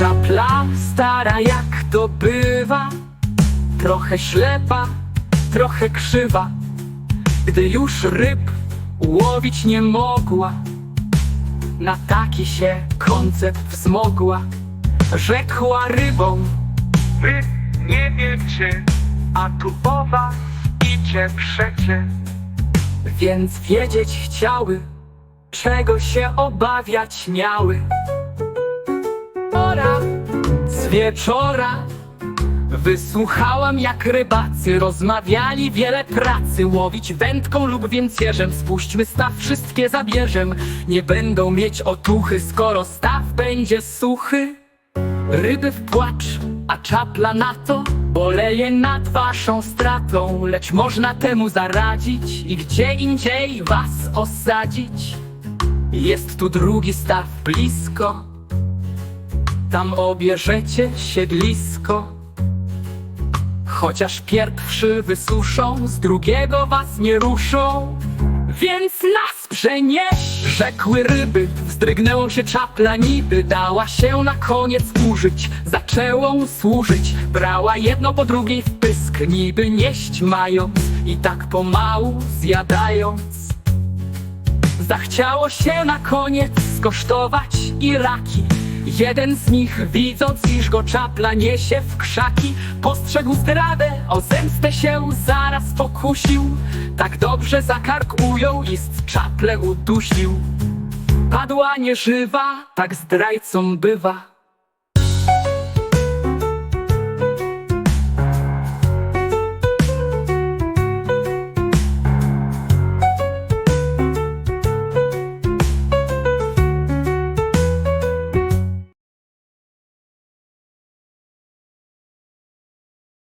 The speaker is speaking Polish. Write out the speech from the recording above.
czapla stara jak to bywa. Trochę ślepa, trochę krzywa. Gdy już ryb łowić nie mogła Na taki się koncept wzmogła. Rzekła rybom Wy nie wiecie, a tu po was idzie przecie Więc wiedzieć chciały, czego się obawiać miały wieczora Wysłuchałam jak rybacy rozmawiali wiele pracy Łowić wędką lub więcierzem Spuśćmy staw, wszystkie zabierzem. Nie będą mieć otuchy, skoro staw będzie suchy. Ryby w płacz, a czapla na to Boleje nad waszą stratą. Lecz można temu zaradzić I gdzie indziej was osadzić. Jest tu drugi staw blisko Tam obierzecie siedlisko. Chociaż pierwszy wysuszą, z drugiego was nie ruszą. Więc nas przenieś, rzekły ryby Wzdrygnęło się czapla niby Dała się na koniec użyć. Zaczęło służyć Brała jedno po drugiej w pysk Niby nieść mając I tak pomału zjadając. Zachciało się na koniec skosztować i raki Jeden z nich, widząc, iż go czapla niesie w krzaki Postrzegł zdradę, o zemstę się zaraz pokusił. Tak dobrze za kark ujął i z czaple udusił. Padła nieżywa, tak zdrajcą bywa